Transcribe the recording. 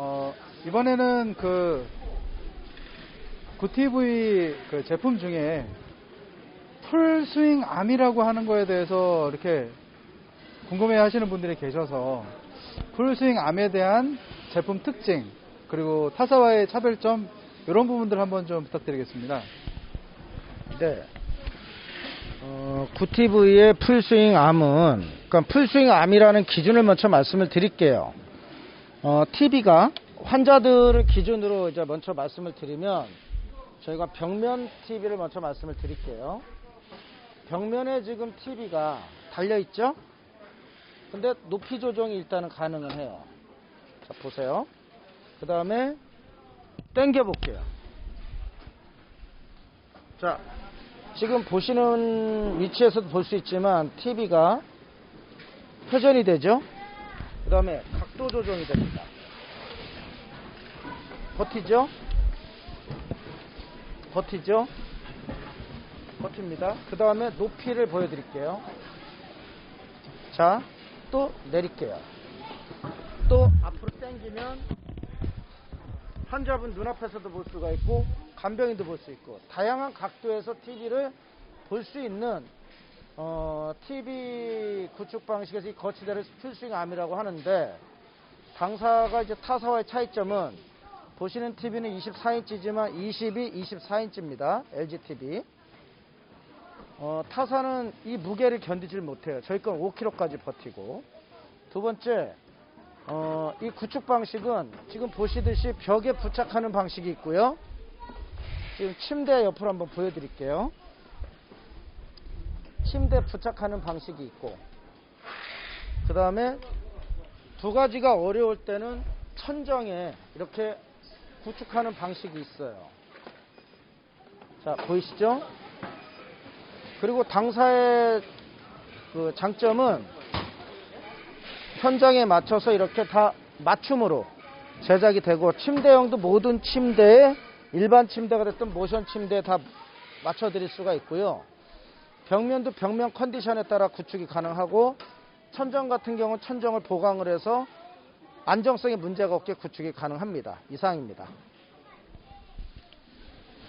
어, 이번에는 그 구TV 그 제품 중에 풀스윙 암이라고 하는 거에 대해서 이렇게 궁금해 하시는 분들이 계셔서 풀스윙 암에 대한 제품 특징 그리고 타사와의 차별점 이런 부분들 한번 좀 부탁드리겠습니다. 네. 어, 구티브의 풀스윙 암은, 그러니까 풀스윙 암이라는 기준을 먼저 말씀을 드릴게요. 어, TV가 환자들을 기준으로 이제 먼저 말씀을 드리면, 저희가 벽면 TV를 먼저 말씀을 드릴게요. 벽면에 지금 TV가 달려 있죠? 근데 높이 조정이 일단은 가능은 해요. 자, 보세요. 그 다음에, 당겨 볼게요. 자, 지금 보시는 위치에서도 볼 수 있지만 TV가 회전이 되죠. 그 다음에 각도 조정이 됩니다. 버티죠? 버티죠? 버팁니다. 그 다음에 높이를 보여드릴게요. 자, 또 내릴게요. 또 앞으로 당기면 환자분 눈앞에서도 볼 수가 있고 간병인도 볼 수 있고 다양한 각도에서 TV를 볼 수 있는 어, TV 구축 방식에서 이 거치대를 풀스윙 암이라고 하는데 당사가 이제 타사와의 차이점은 보시는 TV는 24인치지만 22, 24인치입니다. LG TV. 어, 타사는 이 무게를 견디질 못해요. 저희 건 5kg까지 버티고. 두 번째, 어, 이 구축 방식은 지금 보시듯이 벽에 부착하는 방식이 있고요. 지금 침대 옆으로 한번 보여드릴게요. 침대 부착하는 방식이 있고, 그 다음에 두 가지가 어려울 때는 천정에 이렇게 구축하는 방식이 있어요. 자, 보이시죠? 그리고 당사의 그 장점은 현장에 맞춰서 이렇게 다 맞춤으로 제작이 되고 침대형도 모든 침대에 일반 침대가 됐든 모션 침대에 다 맞춰 드릴 수가 있고요. 벽면도 벽면 컨디션에 따라 구축이 가능하고 천정 같은 경우는 천정을 보강을 해서 안정성에 문제가 없게 구축이 가능합니다. 이상입니다.